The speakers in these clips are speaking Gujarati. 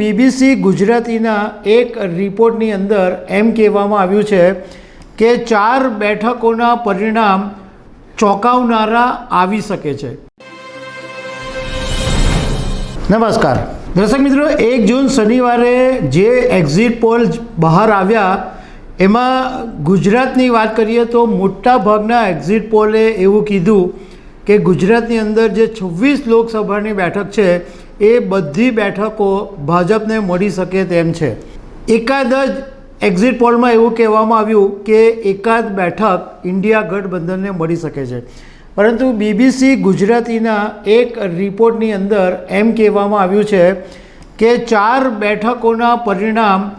બીબીસી ગુજરાતીના એક રિપોર્ટની અંદર એમ કહેવામાં આવ્યું છે કે ચાર બેઠકોના પરિણામ ચોંકાવનારા આવી શકે છે. નમસ્કાર. દર્શક મિત્રો, એક જૂન શનિવારે જે એક્ઝિટ પોલ બહાર આવ્યા, એમાં ગુજરાતની વાત કરીએ તો મોટા ભાગના એક્ઝિટ પોલે એવું કીધું કે ગુજરાતની અંદર જે છવ્વીસ લોકસભાની બેઠક છે એ બધી બેઠકો ભાજપને મળી શકે તેમ છે. એકાદ જ એક્ઝિટ પોલમાં એવું કહેવામાં આવ્યું કે એકાદ બેઠક ઇન્ડિયા ગઠબંધનને મળી શકે છે. પરંતુ બીબીસી ગુજરાતીના એક રિપોર્ટની અંદર એમ કહેવામાં આવ્યું છે કે ચાર બેઠકોના પરિણામ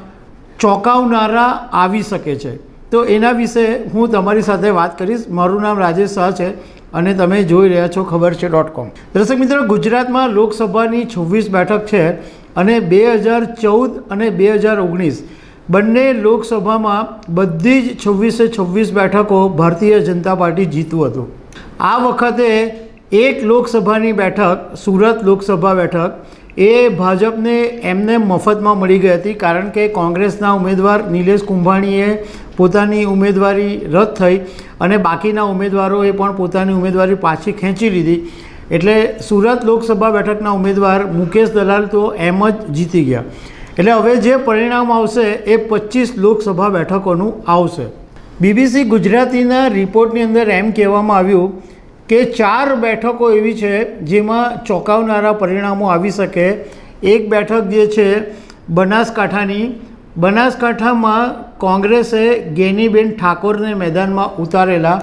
ચોંકાવનારા આવી શકે છે. તો એના વિશે હું તમારી સાથે વાત કરીશ. મારું નામ રાજેશ શાહ છે. અને તમે જોઈ રહ્યા છો ખબર છે ડોટ કોમ દર્શક મિત્રો, ગુજરાતમાં લોકસભાની છવ્વીસ બેઠક છે અને બે હજાર ચૌદ અને બે હજાર ઓગણીસ. બંને લોકસભામાં બધી જ છવ્વીસે છવ્વીસ બેઠકો ભારતીય જનતા પાર્ટી જીતું હતું. આ વખતે એક લોકસભાની બેઠક, સુરત લોકસભા બેઠક, એ ભાજપને એમને મફતમાં મળી ગઈ હતી કારણ કે કોંગ્રેસના ઉમેદવાર નિલેશ કુંભાણીએ પોતાની ઉમેદવારી રદ થઈ અને બાકીના ઉમેદવારોએ પણ પોતાની ઉમેદવારી પાછી ખેંચી લીધી. એટલે સુરત લોકસભા બેઠકના ઉમેદવાર મુકેશ દલાલ તો એમ જ જીતી ગયા. એટલે હવે જે પરિણામ આવશે એ પચીસ લોકસભા બેઠકોનું આવશે. બીબીસી ગુજરાતીના રિપોર્ટની અંદર એમ કહેવામાં આવ્યું કે ચાર બેઠકો એવી છે જેમાં ચોંકાવનારા પરિણામો આવી શકે. એક બેઠક જે છે, બનાસકાંઠાની બનાસકાંઠામાં કોંગ્રેસે ગેનીબેન ઠાકોરને મેદાનમાં ઉતારેલા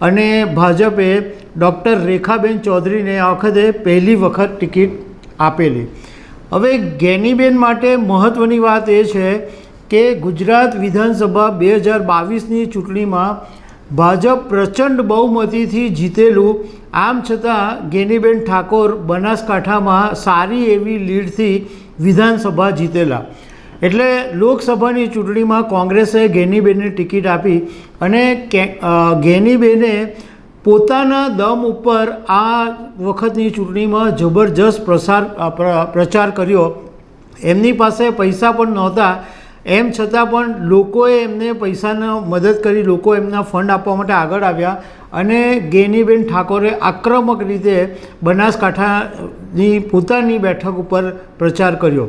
અને ભાજપે ડૉક્ટર રેખાબેન ચૌધરીને આ વખતે પહેલી વખત ટિકિટ આપેલી. હવે ગેનીબેન માટે મહત્ત્વની વાત એ છે કે ગુજરાત વિધાનસભા બે હજાર બાવીસની ચૂંટણીમાં ભાજપ પ્રચંડ બહુમતીથી જીતેલું, આમ છતાં ગેનીબેન ઠાકોર બનાસકાંઠામાં સારી એવી લીડથી વિધાનસભા જીતેલા. એટલે લોકસભાની ચૂંટણીમાં કોંગ્રેસે ગેનીબેનને ટિકિટ આપી અને કે ગેનીબેને પોતાના દમ ઉપર આ વખતની ચૂંટણીમાં જબરજસ્ત પ્રસાર પ્ર- પ્રચાર કર્યો. એમની પાસે પૈસા પણ નહોતા. એમ છતાં પણ લોકોએ એમને પૈસાનો મદદ કરી, લોકો એમના ફંડ આપવા માટે આગળ આવ્યા અને ગેનીબેન ઠાકોરે આક્રમક રીતે બનાસકાંઠાની પોતાની બેઠક ઉપર પ્રચાર કર્યો.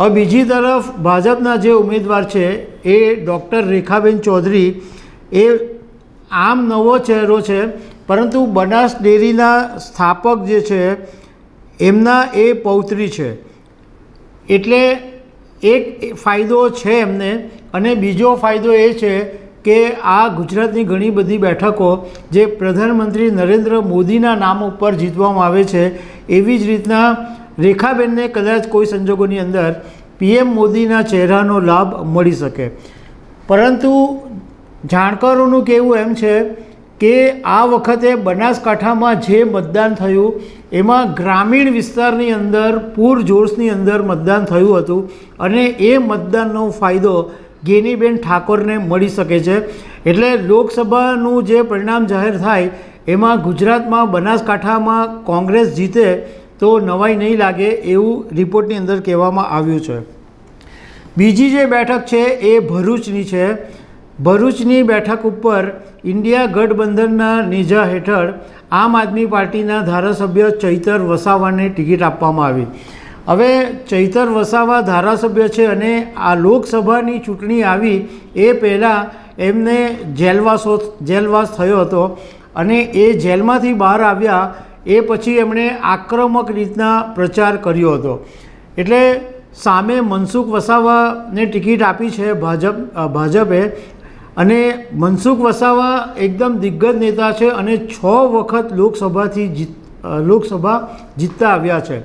હવે બીજી તરફ ભાજપના જે ઉમેદવાર છે, એ ડૉક્ટર રેખાબેન ચૌધરી, એ આમ નવો ચહેરો છે, પરંતુ બનાસ ડેરીના સ્થાપક જે છે, એમના એ પૌત્રી છે. એટલે એક ફાયદો છે એમને, અને બીજો ફાયદો એ છે કે આ ગુજરાતની ઘણી બધી બેઠકો જે પ્રધાનમંત્રી નરેન્દ્ર મોદીના નામ ઉપર જીતવામાં આવે છે, એવી જ રીતના રેખાબેનને કદાચ કોઈ સંજોગોની અંદર પીએમ મોદીના ચહેરાનો લાભ મળી શકે. પરંતુ જાણકારોનું કહેવું એમ છે કે આ વખતે બનાસકાંઠામાં જે મતદાન થયું, એમાં ગ્રામીણ વિસ્તારની અંદર પૂરજોશની અંદર મતદાન થયું હતું અને એ મતદાનનો ફાયદો ગેનીબેન ઠાકોરને મળી શકે છે. એટલે લોકસભાનું જે પરિણામ જાહેર થાય, એમાં ગુજરાતમાં બનાસકાંઠામાં કોંગ્રેસ જીતે તો નવાઈ નહીં લાગે એવું રિપોર્ટની અંદર કહેવામાં આવ્યું છે. બીજી જે બેઠક છે એ ભરૂચની છે. ભરૂચની બેઠક ઉપર ઇન્ડિયા ગઠબંધનના નેજા હેઠળ આમ આદમી પાર્ટીના ધારાસભ્ય ચૈતર વસાવાને ટિકિટ આપવામાં આવી. હવે ચૈતર વસાવા ધારાસભ્ય છે અને આ લોકસભાની ચૂંટણી આવી એ પહેલાં એમને જેલવાસો, જેલવાસ થયો હતો અને એ જેલમાંથી બહાર આવ્યા એ પછી એમણે આક્રમક રીતના પ્રચાર કર્યો હતો. એટલે સામે મનસુખ વસાવાને ટિકિટ આપી છે ભાજપ ભાજપે. અને મનસુખ વસાવા એકદમ દિગ્ગજ નેતા છે અને છ વખત લોકસભાથી જીત લોકસભા જીતતા આવ્યા છે.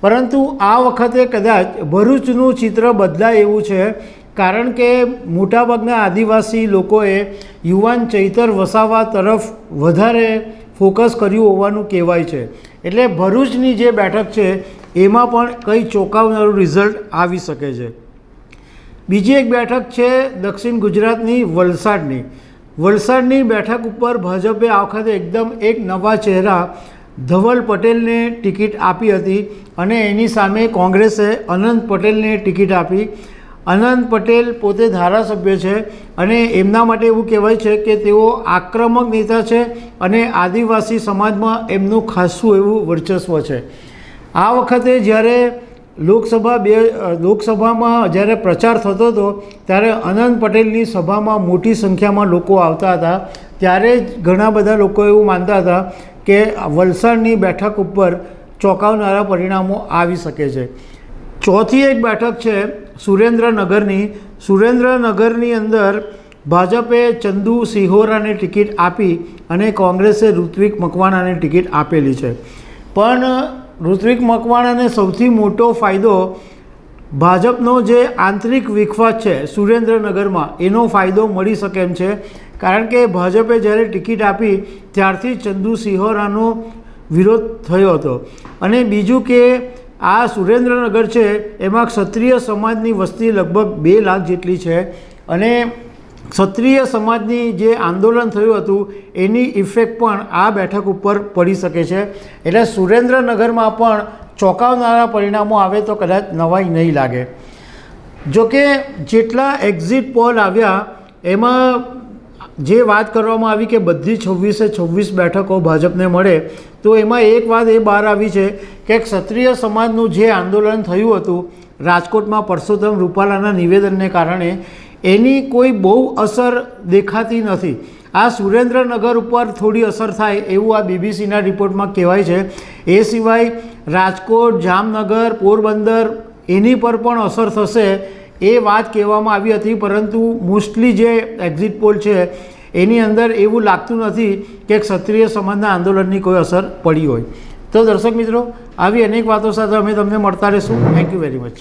પરંતુ આ વખતે કદાચ ભરૂચનું ચિત્ર બદલાય એવું છે. કારણ કે મોટાભાગના આદિવાસી લોકોએ યુવાન ચૈતર વસાવા તરફ વધારે ફોકસ કર્યું હોવાનું કહેવાય છે. એટલે ભરૂચની જે બેઠક છે, એમાં પણ કંઈ ચોંકાવનારું રિઝલ્ટ આવી શકે છે. બીજી એક બેઠક છે, દક્ષિણ ગુજરાતની વલસાડની. વલસાડની બેઠક ઉપર ભાજપે આ વખતે એકદમ એક નવા ચહેરા ધવલ પટેલને ટિકિટ આપી હતી અને એની સામે કોંગ્રેસે અનંત પટેલને ટિકિટ આપી. અનંત પટેલ પોતે ધારાસભ્ય છે અને એમના માટે એવું કહેવાય છે કે તેઓ આક્રમક નેતા છે અને આદિવાસી સમાજમાં એમનું ખાસું એવું વર્ચસ્વ છે. આ વખતે જ્યારે લોકસભા બે, લોકસભામાં જ્યારે પ્રચાર થતો હતો, ત્યારે અનંત પટેલની સભામાં મોટી સંખ્યામાં લોકો આવતા હતા. ત્યારે જ ઘણા બધા લોકો એવું માનતા હતા કે વલસાડની બેઠક ઉપર ચોંકાવનારા પરિણામો આવી શકે છે. ચોથી એક બેઠક છે સુરેન્દ્રનગરની સુરેન્દ્રનગરની અંદર ભાજપે ચંદુ સિહોરાને ટિકિટ આપી અને કોંગ્રેસે ઋત્વિક મકવાણાને ટિકિટ આપેલી છે. પણ ઋત્વિક મકવાણાને સૌથી મોટો ફાયદો ભાજપનો જે આંતરિક વિખવાદ છે સુરેન્દ્રનગરમાં, એનો ફાયદો મળી શકે એમ છે. કારણ કે ભાજપે જ્યારે ટિકિટ આપી, ત્યારથી ચંદુ સિહોરાનો વિરોધ થયો હતો. અને બીજું કે આ સુરેન્દ્રનગર છે, એમાં ક્ષત્રિય સમાજની વસ્તી લગભગ બે લાખ જેટલી છે અને ક્ષત્રિય સમાજની જે આંદોલન થયું હતું, એની ઇફેક્ટ પણ આ બેઠક ઉપર પડી શકે છે. એટલે સુરેન્દ્રનગરમાં પણ ચોંકાવનારા પરિણામો આવે તો કદાચ નવાઈ નહીં લાગે. જોકે જેટલા એક્ઝિટ પોલ આવ્યા, એમાં જે વાત કરવામાં આવી કે બધી છવ્વીસે છવ્વીસ બેઠકો ભાજપને મળે, તો એમાં એક વાત એ બહાર આવી છે કે ક્ષત્રિય સમાજનું જે આંદોલન થયું હતું, રાજકોટમાં પરસોત્તમ રૂપાલાના નિવેદનને કારણે, એની કોઈ બહુ અસર દેખાતી નથી. આ સુરેન્દ્રનગર ઉપર થોડી અસર થાય એવું આ બીબીસીના રિપોર્ટમાં કહેવાય છે. એ સિવાય રાજકોટ, જામનગર, પોરબંદર, એની પર પણ અસર થશે એ વાત કહેવામાં આવી હતી, પરંતુ મોસ્ટલી જે એક્ઝિટ પોલ છે, એની અંદર એવું લાગતું નથી કે ક્ષત્રિય સમાજના આંદોલનની કોઈ અસર પડી હોય. તો દર્શક મિત્રો, આવી અનેક વાતો સાથે અમે તમને મળતા રહીશું. Thank you very much